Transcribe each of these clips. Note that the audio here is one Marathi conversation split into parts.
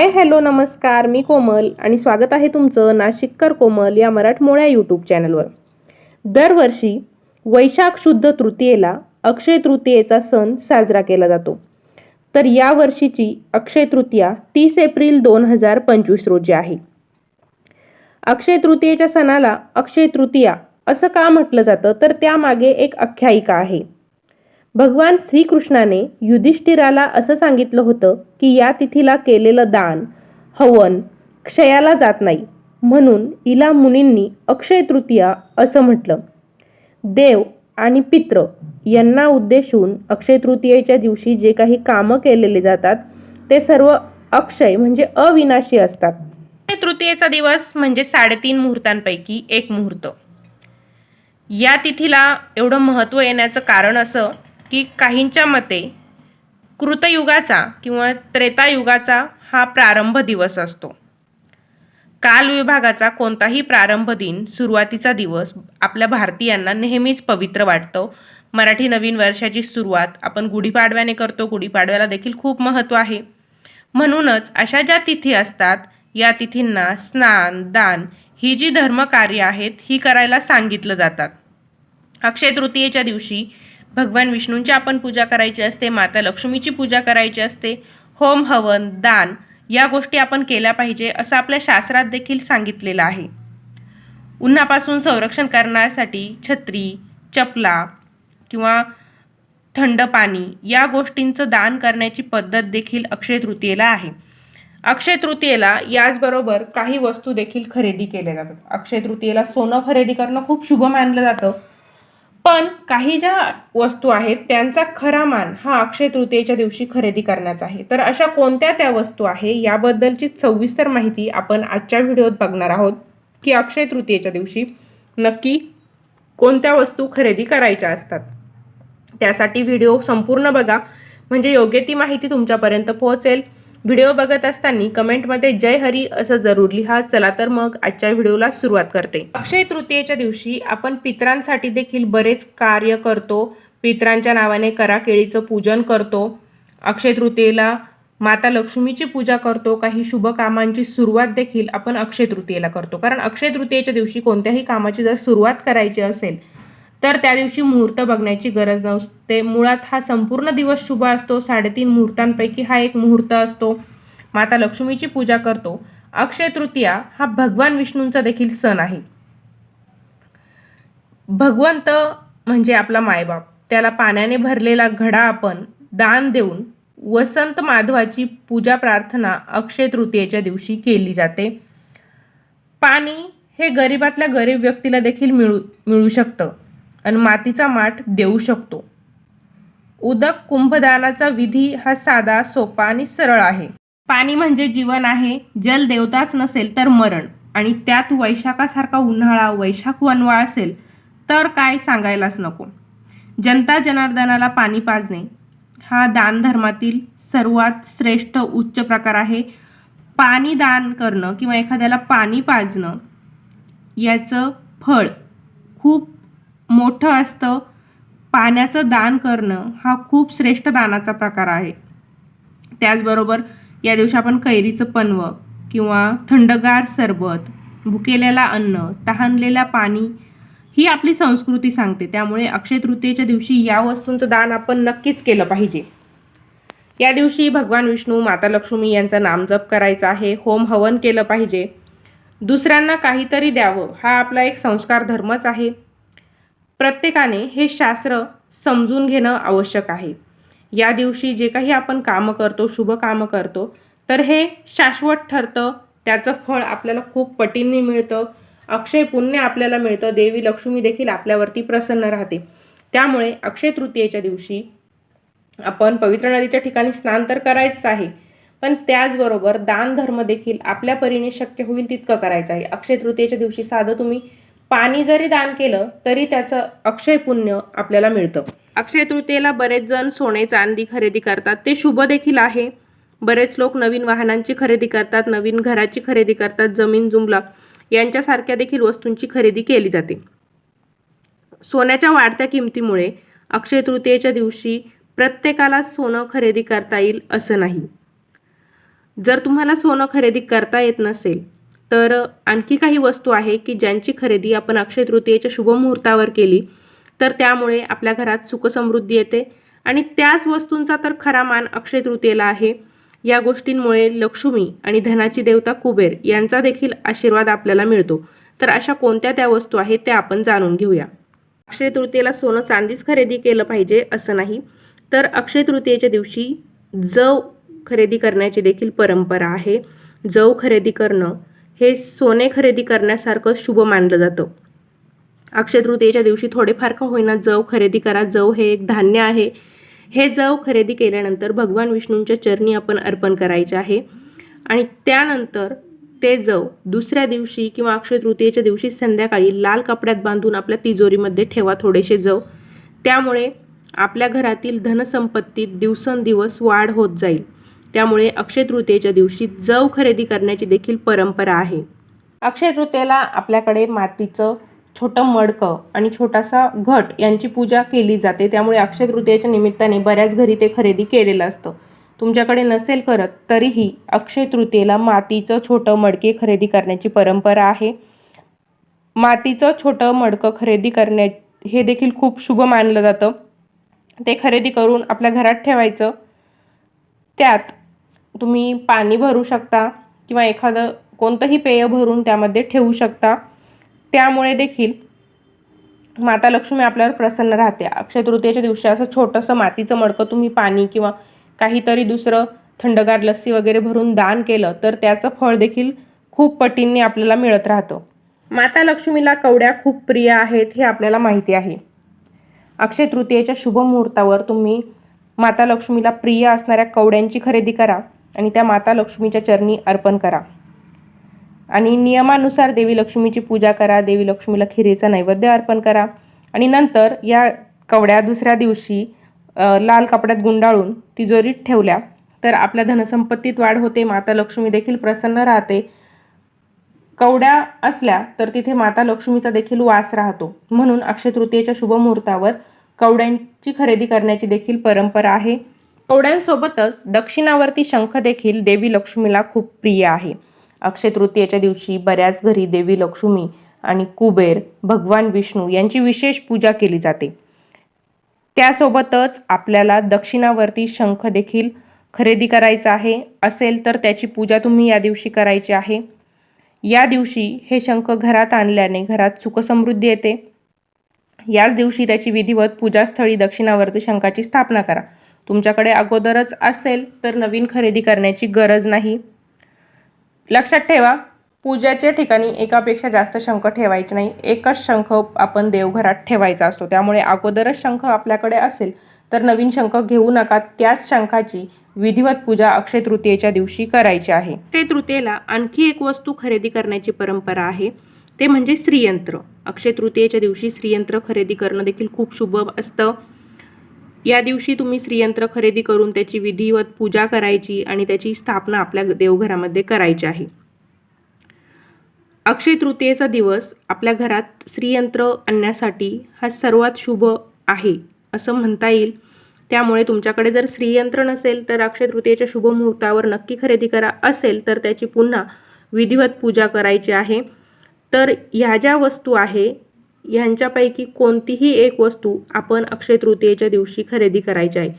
हाय हॅलो नमस्कार मी कोमल आणि स्वागत आहे तुमचं नाशिककर कोमल या मराठमोळ्या यूट्यूब चॅनलवर. दरवर्षी वैशाख शुद्ध तृतीयेला अक्षय तृतीयेचा सण साजरा केला जातो. तर या वर्षीची अक्षय तृतीया तीस एप्रिल दोन हजार पंचवीस रोजी आहे. अक्षय तृतीयेच्या सणाला अक्षय तृतीया असं का म्हटलं जातं? तर त्यामागे एक आख्यायिका आहे. भगवान श्रीकृष्णाने युधिष्ठिराला असं सांगितलं होतं की या तिथीला केलेलं दान हवन क्षयाला जात नाही. म्हणून इला मुनींनी अक्षय तृतीया असं म्हटलं. देव आणि पित्र यांना उद्देशून अक्षय तृतीयेच्या दिवशी जे काही कामं केलेले जातात ते सर्व अक्षय म्हणजे अविनाशी असतात. तृतीयेचा दिवस म्हणजे साडेतीन मुहूर्तांपैकी एक मुहूर्त. या तिथीला एवढं महत्त्व येण्याचं कारण असं की काहींच्या मते कृतयुगाचा किंवा त्रेतायुगाचा हा प्रारंभ दिवस असतो. कालविभागाचा कोणताही प्रारंभ दिन सुरुवातीचा दिवस आपल्या भारतीयांना नेहमीच पवित्र वाटतो. मराठी नवीन वर्षाची सुरुवात आपण गुढीपाडव्याने करतो. गुढीपाडव्याला देखील खूप महत्त्व आहे. म्हणूनच अशा ज्या तिथी असतात या तिथींना स्नान दान ही जी धर्मकार्य आहेत ही करायला सांगितलं जातात. अक्षय तृतीयेच्या दिवशी भगवान विष्णूंची आपण पूजा करायची असते माता लक्ष्मीची पूजा करायची असते होम हवन दान या गोष्टी आपण केल्या पाहिजे असं आपल्या शास्त्रात देखील सांगितलेलं आहे. उन्हापासून संरक्षण करण्यासाठी छत्री चपला किंवा थंड पाणी या गोष्टींचं दान करण्याची पद्धत देखील अक्षय तृतीयेला आहे. अक्षय तृतीयेला याचबरोबर काही वस्तू देखील खरेदी केल्या जातात. अक्षय तृतीयेला सोनं खरेदी करणं खूप शुभ मानलं जातं. पण काही ज्या वस्तू आहेत त्यांचा खरा मान हा अक्षय तृतीयेच्या दिवशी खरेदी करण्याचा आहे. तर अशा कोणत्या त्या वस्तू आहे याबद्दलची सविस्तर माहिती आपण आजच्या व्हिडिओत बघणार आहोत. की अक्षय तृतीयेच्या दिवशी नक्की कोणत्या वस्तू खरेदी करायच्या असतात. त्यासाठी व्हिडिओ संपूर्ण बघा. म्हणजे योग्य ती माहिती तुमच्यापर्यंत पोहोचेल. व्हिडिओ बघत असताना कमेंटमध्ये जय हरी असं जरूर लिहा. चला तर मग आजच्या व्हिडिओला सुरुवात करते. अक्षय तृतीयेच्या दिवशी आपण पित्रांसाठी देखील बरेच कार्य करतो. पित्रांच्या नावाने कराकेळीचं पूजन करतो. अक्षय तृतीयेला माता लक्ष्मीची पूजा करतो. काही शुभ कामांची सुरुवात देखील आपण अक्षय तृतीयेला करतो. कारण अक्षय तृतीयेच्या दिवशी कोणत्याही कामाची जर सुरुवात करायची असेल तर त्या दिवशी मुहूर्त बघण्याची गरज नसते. मुळात हा संपूर्ण दिवस शुभ असतो. साडेतीन मुहूर्तांपैकी हा एक मुहूर्त असतो. माता लक्ष्मीची पूजा करतो. अक्षय तृतीया हा भगवान विष्णूंचा देखील सण आहे. भगवंत म्हणजे आपला मायबाप. त्याला पाण्याने भरलेला घडा आपण दान देऊन वसंत माधवाची पूजा प्रार्थना अक्षय तृतीयेच्या दिवशी केली जाते. पाणी हे गरिबातल्या गरीब व्यक्तीला देखील मिळू मिळू शकतं. आणि मातीचा माठ देऊ शकतो. उदक कुंभदानाचा विधी हा साधा सोपा आणि सरळ आहे. पाणी म्हणजे जीवन आहे. जल देवताच नसेल तर मरण. आणि त्यात वैशाखासारखा उन्हाळा वैशाख वनवा असेल तर काय सांगायलाच नको. जनता जनार्दनाला पाणी पाजणे हा दानधर्मातील सर्वात श्रेष्ठ उच्च प्रकार आहे. पाणी दान करणं किंवा एखाद्याला पाणी पाजणं याचं फळ खूप मोठं असतं. पाण्याचं दान करणं हा खूप श्रेष्ठ दानाचा प्रकार आहे. त्याचबरोबर या दिवशी आपण कैरीचं पन्वं किंवा थंडगार सरबत भुकेलेला अन्न तहानलेला पाणी ही आपली संस्कृती सांगते. त्यामुळे अक्षय तृतीयेच्या दिवशी या वस्तूंचं दान आपण नक्कीच केलं पाहिजे. या दिवशी भगवान विष्णू माता लक्ष्मी यांचा नामजप करायचा आहे. होम हवन केलं पाहिजे. दुसऱ्यांना काहीतरी द्यावं हा आपला एक संस्कार धर्मच आहे. प्रत्येकाने हे शास्त्र समजून घेणं आवश्यक आहे. या दिवशी जे काही आपण कामं करतो शुभ कामं करतो तर हे शाश्वत ठरतं. त्याचं फळ आपल्याला खूप पटींनी मिळतं. अक्षय पुण्य आपल्याला मिळतं. देवी लक्ष्मी देखील आपल्यावरती प्रसन्न राहते. त्यामुळे अक्षय तृतीयेच्या दिवशी आपण पवित्र नदीच्या ठिकाणी स्नान तर करायचंच आहे पण त्याचबरोबर दान धर्म देखील आपल्या परीने शक्य होईल तितकं करायचं आहे. अक्षय तृतीयेच्या दिवशी साधं तुम्ही पाणी जरी दान केलं तरी त्याचं अक्षय पुण्य आपल्याला मिळतं. अक्षय तृतीयेला बरेच जण सोने चांदी खरेदी करतात. ते शुभ देखील आहे. बरेच लोक नवीन वाहनांची खरेदी करतात नवीन घराची खरेदी करतात जमीन जुमला यांच्यासारख्या देखील वस्तूंची खरेदी केली जाते. सोन्याच्या वाढत्या किमतीमुळे अक्षय तृतीयेच्या दिवशी प्रत्येकाला सोनं खरेदी करता येईल असं नाही. जर तुम्हाला सोनं खरेदी करता येत नसेल तर आणखी काही वस्तू आहे की ज्यांची खरेदी आपण अक्षय तृतीयेच्या शुभमुहूर्तावर केली तर त्यामुळे आपल्या घरात सुखसमृद्धी येते. आणि त्याच वस्तूंचा तर खरा मान अक्षय तृतीयेला आहे. या गोष्टींमुळे लक्ष्मी आणि धनाची देवता कुबेर यांचा देखील आशीर्वाद आपल्याला मिळतो. तर अशा कोणत्या त्या वस्तू आहेत त्या आपण जाणून घेऊया. अक्षय तृतीयेला सोनं चांदीच खरेदी केलं पाहिजे असं नाही तर अक्षय तृतीयेच्या दिवशी जव खरेदी करण्याची देखील परंपरा आहे. जव खरेदी करणं हे सोने खरेदी करण्यासारखं शुभ मानलं जातं. अक्षय तृतीयेच्या दिवशी थोडेफार का होईना जव खरेदी करा. जव हे एक धान्य आहे. हे जव खरेदी केल्यानंतर भगवान विष्णूंच्या चरणी आपण अर्पण करायचे आहे. आणि त्यानंतर ते जव दुसऱ्या दिवशी किंवा अक्षय तृतीयेच्या दिवशी संध्याकाळी लाल कपड्यात बांधून आपल्या तिजोरीमध्ये ठेवा थोडेसे जव. त्यामुळे आपल्या घरातील धनसंपत्तीत दिवसेंदिवस वाढ होत जाईल. त्यामुळे अक्षय तृतीयेच्या दिवशी जव खरेदी करण्याची देखील परंपरा आहे. अक्षय तृतीयेला आपल्याकडे मातीचं छोटं मडकं आणि छोटासा घट यांची पूजा केली जाते. त्यामुळे अक्षय तृतीयेच्या निमित्ताने बऱ्याच घरी ते खरेदी केलेलं असतं. तुमच्याकडे नसेल करत तरीही अक्षय तृतीयेला मातीचं छोटं मडके खरेदी करण्याची परंपरा आहे. मातीचं छोटं मडकं खरेदी करण्या हे देखील खूप शुभ मानलं जातं. ते खरेदी करून आपल्या घरात ठेवायचं. त्यात तुम्ही पाणी भरू शकता किंवा एखादं कोणतंही पेय भरून त्यामध्ये ठेवू शकता. त्यामुळे देखील माता लक्ष्मी आपल्यावर प्रसन्न राहते. अक्षय तृतीयेच्या दिवशी असं छोटंसं मातीचं मडकं तुम्ही पाणी किंवा काहीतरी दुसरं थंडगार लस्सी वगैरे भरून दान केलं तर त्याचं फळ देखील खूप पटींनी आपल्याला मिळत राहतं. माता लक्ष्मीला कवड्या खूप प्रिय आहेत हे आपल्याला माहिती आहे. अक्षय तृतीयेच्या शुभ मुहूर्तावर तुम्ही माता लक्ष्मीला प्रिय असणाऱ्या कवड्यांची खरेदी करा. आणि त्या माता लक्ष्मीच्या चरणी अर्पण करा. आणि नियमानुसार देवी लक्ष्मीची पूजा करा. देवी लक्ष्मीला खिरीचा नैवेद्य अर्पण करा. आणि नंतर या कवड्या दुसऱ्या दिवशी लाल कपड्यात गुंडाळून तिजोरीत ठेवल्या तर आपल्या धनसंपत्तीत वाढ होते. माता लक्ष्मी देखील प्रसन्न राहते. कवड्या असल्या तर तिथे माता लक्ष्मीचा देखील वास राहतो. म्हणून अक्षय तृतीयेच्या शुभमुहूर्तावर कवड्यांची खरेदी करण्याची देखील परंपरा आहे. कवड्यांसोबतच दक्षिणावर्ती शंख देखील देवी लक्ष्मीला खूप प्रिय आहे. अक्षय तृतीयेच्या दिवशी बऱ्याच घरी देवी लक्ष्मी आणि कुबेर भगवान विष्णू यांची विशेष पूजा केली जाते. त्यासोबतच आपल्याला दक्षिणावर्ती शंख देखील खरेदी करायचा आहे. असेल तर त्याची पूजा तुम्ही या दिवशी करायची आहे. या दिवशी हे शंख घरात आणल्याने घरात सुखसमृद्धी येते. याच दिवशी त्याची विधिवत पूजास्थळी दक्षिणावर्ती शंखाची स्थापना करा. तुमच्याकडे अगोदरच असेल तर नवीन खरेदी करण्याची गरज नाही. लक्षात ठेवा पूजाच्या ठिकाणी एकापेक्षा जास्त शंख ठेवायचे नाही. एकच शंख आपण देवघरात ठेवायचा असतो. त्यामुळे अगोदरच शंख आपल्याकडे असेल तर नवीन शंख घेऊ नका. त्याच शंखाची विधिवत पूजा अक्षय तृतीयेच्या दिवशी करायची आहे. अक्षय तृतीयेला आणखी एक वस्तू खरेदी करण्याची परंपरा आहे. ते म्हणजे श्रीयंत्र. अक्षय तृतीयेच्या दिवशी श्रीयंत्र खरेदी करणं देखील खूप शुभ असतं. या दिवशी तुम्ही श्रीयंत्र खरेदी करून त्याची विधिवत पूजा करायची आणि त्याची स्थापना आपल्या देवघरामध्ये करायची आहे. अक्षय तृतीयेचा दिवस आपल्या घरात श्रीयंत्र आणण्यासाठी हा सर्वात शुभ आहे असं म्हणता येईल. त्यामुळे तुमच्याकडे जर श्रीयंत्र नसेल तर अक्षय तृतीयेच्या शुभ मुहूर्तावर नक्की खरेदी करा असेल तर त्याची पुन्हा विधिवत पूजा करायची आहे. तर ह्या ज्या वस्तू आहे ह्यांच्यापैकी कोणतीही एक वस्तू आपण अक्षय तृतीयेच्या दिवशी खरेदी करायची आहे.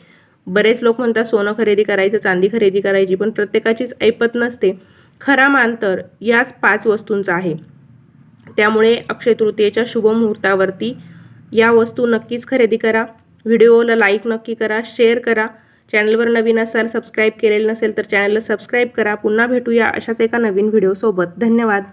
बरेच लोक म्हणतात सोनं खरेदी करायचं चांदी खरेदी करायची पण प्रत्येकाचीच ऐपत नसते. खरा मान तर याच पाच वस्तूंचा आहे. त्यामुळे अक्षय तृतीयेच्या शुभ मुहूर्तावरती या वस्तू नक्कीच खरेदी करा. व्हिडिओला लाईक नक्की करा शेअर करा. चॅनलवर नवीन असाल सबस्क्राईब केलेलं नसेल तर चॅनलला सबस्क्राईब करा. पुन्हा भेटूया अशाच एका नवीन व्हिडिओसोबत. धन्यवाद.